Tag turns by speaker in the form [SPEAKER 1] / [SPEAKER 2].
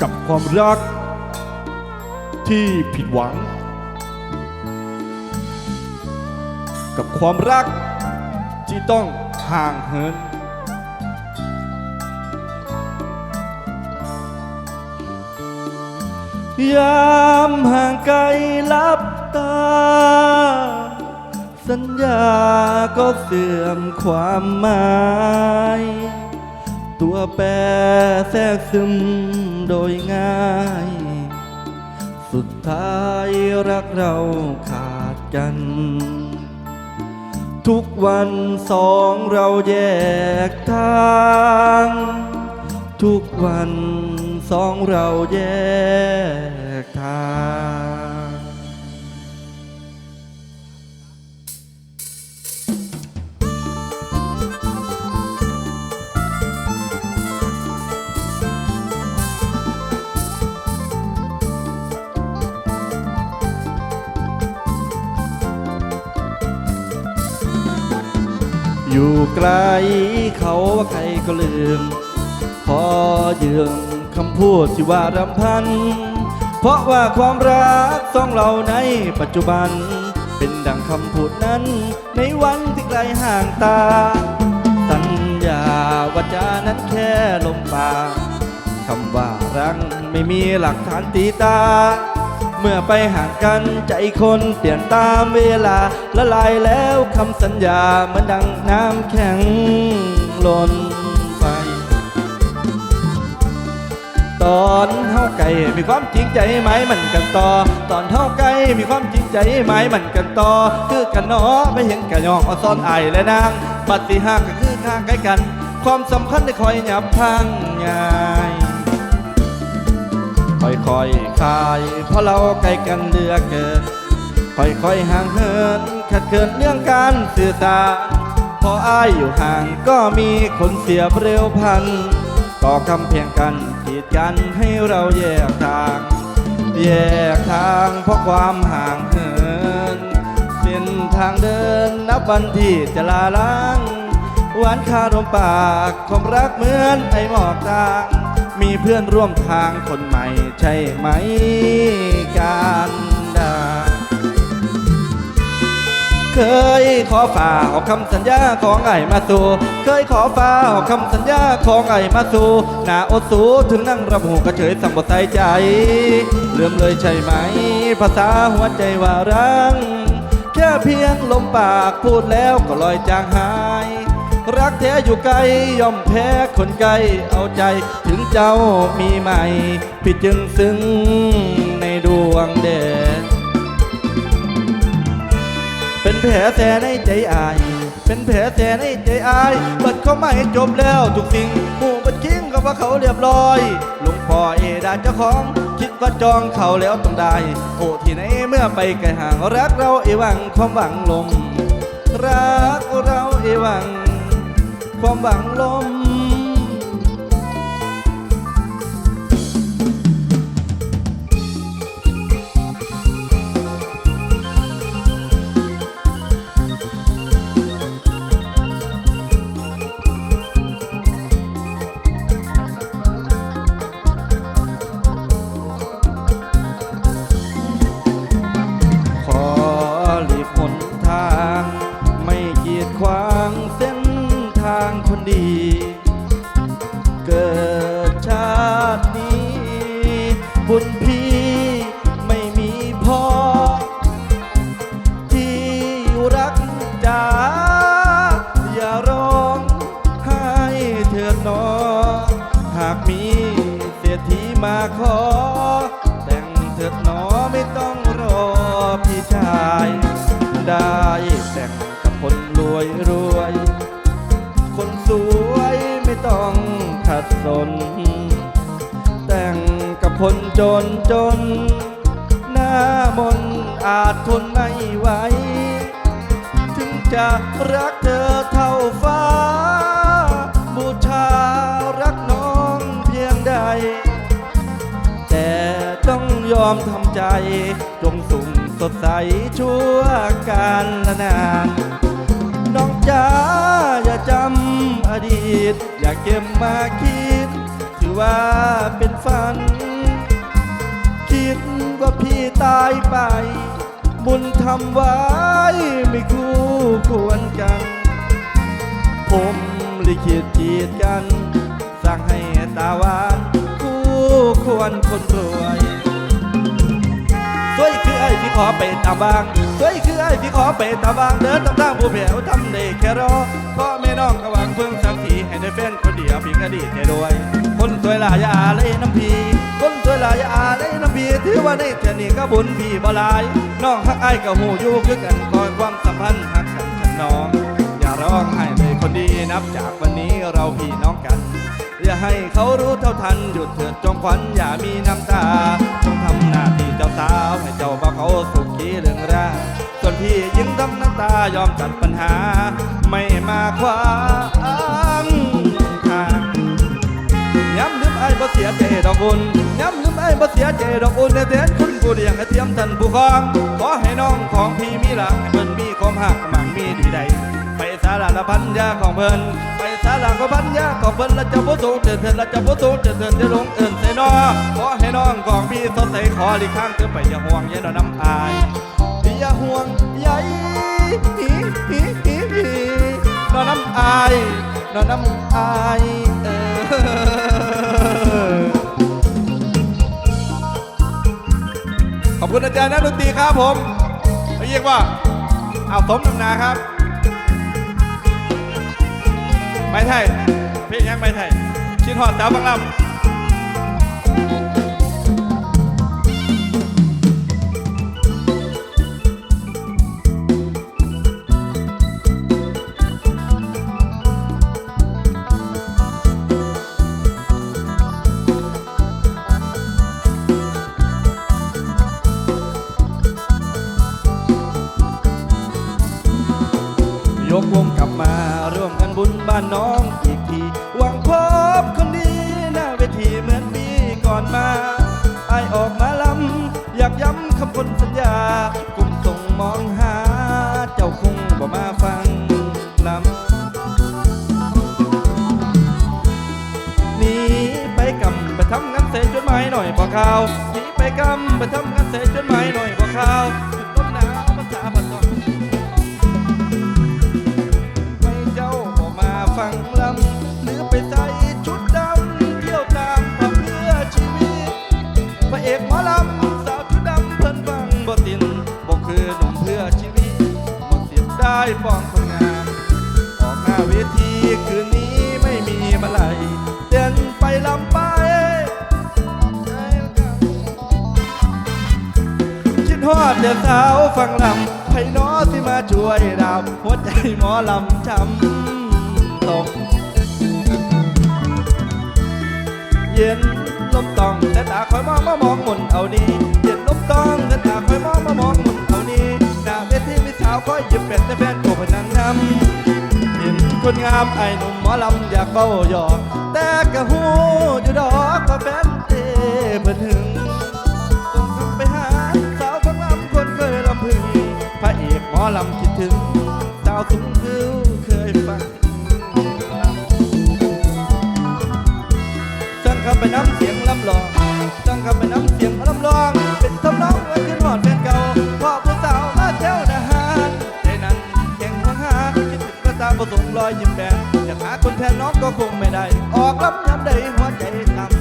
[SPEAKER 1] กับความรักที่ผิดหวัง กับความรักที่ต้องห่างเหิน ยามห่างไกลลับตา สัญญาก็เสื่อมความหมาย ตัวแปรแทรกซึมโดยง่าย สุดท้ายรักเราขาดกัน ทุกวันสองเราแยกทาง ทุกวันสองเราแยกทาง อยู่ไกลเขาว่าใครก็ลืมพอยืมคำพูดที่ว่ารำพัน เพราะว่าความรักสองเราในปัจจุบัน เป็นดังคำพูดนั้น ในวันที่ไกลห่างตา สัญญาว่าจานั้นแค่ลมปากคำว่ารักไม่มีหลักฐานตีตา เมื่อไปห่างกันใจคนเปลี่ยนตามเวลา ละลายแล้วคำสัญญาเหมือนดังน้ำแข็งหล่นไป ตอนเท่าไก่มีความจริงใจไหมมันกันต่อ ตอนเท่าไก่มีความจริงใจไหมมันกันต่อ คือกันเนาะไม่เห็นกันยองอซ่อนไอและนางปฏิหารก็คือข้างใกล้กัน ความสำคัญได้คอยหยับพังง่าย ค่อยๆคายเพราะเราใกล้กันเหลือเกินค่อยๆห่างเหินขัดเกินเรื่องการสื่อสารพออายอยู่ห่างก็มีคนเสียเร็วพันต่อคำเพียงกันกีดกันให้เราแยกทาง แยกทางเพราะความห่างเหินเส้นทางเดินนับวันที่จะลาล้างหวานคารมปากความรักเหมือนไอหมอกตาง มีเพื่อนร่วมทางคนใหม่ใช่ไหมการดาเคยขอฝ่าเอาคำสัญญาของไอ้มาสู่เคยขอฝ่าเอาคำสัญญาของไอ้มาสู่หน้าอดสูถึงนั่งระหูก็เฉยสังบใส่ใจเลื่อมเลยใช่ไหม ภาษาหัวใจว่ารัง แค่เพียงลมปากพูดแล้วก็ลอยจางหาย รักแท้อยู่ไกลย่อมแพ้คนไกลเอาใจ ถึงเจ้ามีใหม่พี่จึงซึ้งในดวงแดดเป็นแผลแท้ในใจอาย เป็นแผลแท้ในใจอายเปิดเขาไม่จบแล้วทุกสิ่งหมู่บัดคิงก็ว่าเขาเรียบร้อยหลวงพ่อเอดาเจ้าของคิดว่าจองเขาแล้วต้องได้ โอ้ที่ไหนเมื่อไปไกลห่างรักเราเอวังความหวังลมรักเราเอวัง ความหวังลม สน แต่งกับคนจนจน หน้ามนอาจทนไม่ไหว ถึงจะรักเธอเท่าฟ้า บูชารักน้องเพียงใด แต่ต้องยอมทำใจ จงสุ่มสดใสชั่วการละนานน้องจ๋าอย่าจำ อดีต อยากเก็บมาคิด ถือว่าเป็นฝัน คิดว่าพี่ตายไป บุญทำไว้ไม่คู่ควรกัน ผมลิขิตจีดกัน สั่งให้ตาหวาน คู่ควรคนรวย สวยคือไอ้พี่ขอไปตาบางสวยคือไอ้พี่ขอไปตาบางเดินตามทางผู้แผ่วทำได้แค่รอเพราะไม่น้องกะหวังเพิ่งสักทีให้ได้แฟนคนเดียวพี่อดีตแค่รวย คนสวยหลายอาเลยน้ำพีคนสวยหลายอาเลยน้ำพีถือว่าในเจนี่ก็บุญพี่บ่ลายน้องฮักไอ้กับหูอยู่คือกันคอยความสัมพันธ์หักกันฉันน้อง ร้องไห้เลยคนดีนับจากวันนี้เราพี่น้องกัน อย่าให้เขารู้เท่าทันหยุดเถิดจงขวัญอย่ามีน้ำตาจงทำหน้าที่เจ้าสาวให้เจ้าบ่าวเขาสุขีเรื่องแรกส่วนพี่ยิ่งทำน้ำตายอมจัดปัญหา ไม่มาขวางทางย้ำลืมไอ้บ่เสียใจดอกบุญย้ำลืมไอ้บ่เสียใจดอกบุญในแทนคุณผู้เลี้ยงให้เทียมท่านผู้ครองขอให้น้องของพี่มีหลักให้เพิ่นมีความหักมั่งมีดีใด ไปสาระละพันยาของเพิ่นไปสาระก็พันยาของเพิ่นละจะบ่สูงเดินเถิดละจะบ่สูงเดินเถิดจะลงเอิ้นใส่นอขอให้น้องของพี่สดใสขอหลีกทางเธอไปอย่าห่วงอย่าน้ำอายอย่าห่วงใยฮิฮิฮิฮินอนน้ำอายนอนน้ำอายเออขอบคุณอาจารย์นักดนตรีครับผมเรียกว่าเอาสมนำนาครับ ไม่ไทยเพลงยังไม่ไทยชินหอดสาวบังลำยกวงกลับมาร่วมกันบุญบ้านน้อง ข่าวหนีไปกำไปทำงานเสร็จจดหมายหน่อยพอข่าวถึงต้นหนาวภาษาพันต้องให้เจ้าออกมาฟังลำหรือไปใส่ชุดดำเที่ยวตามเพื่อชีวิตพระเอกหมอลำสาวชุดดำเพิ่นฟังบ่ตินบ่คือหนุ่มเพื่อชีวิตบ่เสียได้ปองคนงามออกหน้าเวที คิดฮอดเดือสาวฟังลำไผ่น้อที่มาช่วยดาวหัวใจหมอลำช้ำตก เย็นลมตองแต่ตาคอยมองมามองมุนเอานี้เย็นลมตองแต่ตาคอยมองมามองมุนเอานี้หน้าเวทีมีสาวคอยหยิบเป็ดแต่แฟนโกพนังนำเห็นคนงามไอ้หนุ่มหมอลำอยากเบ้าหยอกแต่กะหูอ อลำคิดถึงสาวสูงคือเคยฟังจังคำไปน้ำเสียงลำลองจังคำไปน้ำเสียงลำลอง เป็นทำนองไว้ขึ้นหอดแฟนเก่าพ่อผู้สาวมาเจ้านะฮะในนั้นแข่งหัวหาคิดถึงก็ตามประสงค์รอยยิ้มแบนอยากหาคนแทนน้องก็คงไม่ได้ ออกรับย้ำใดหัวใจทำคิดฮอดสาว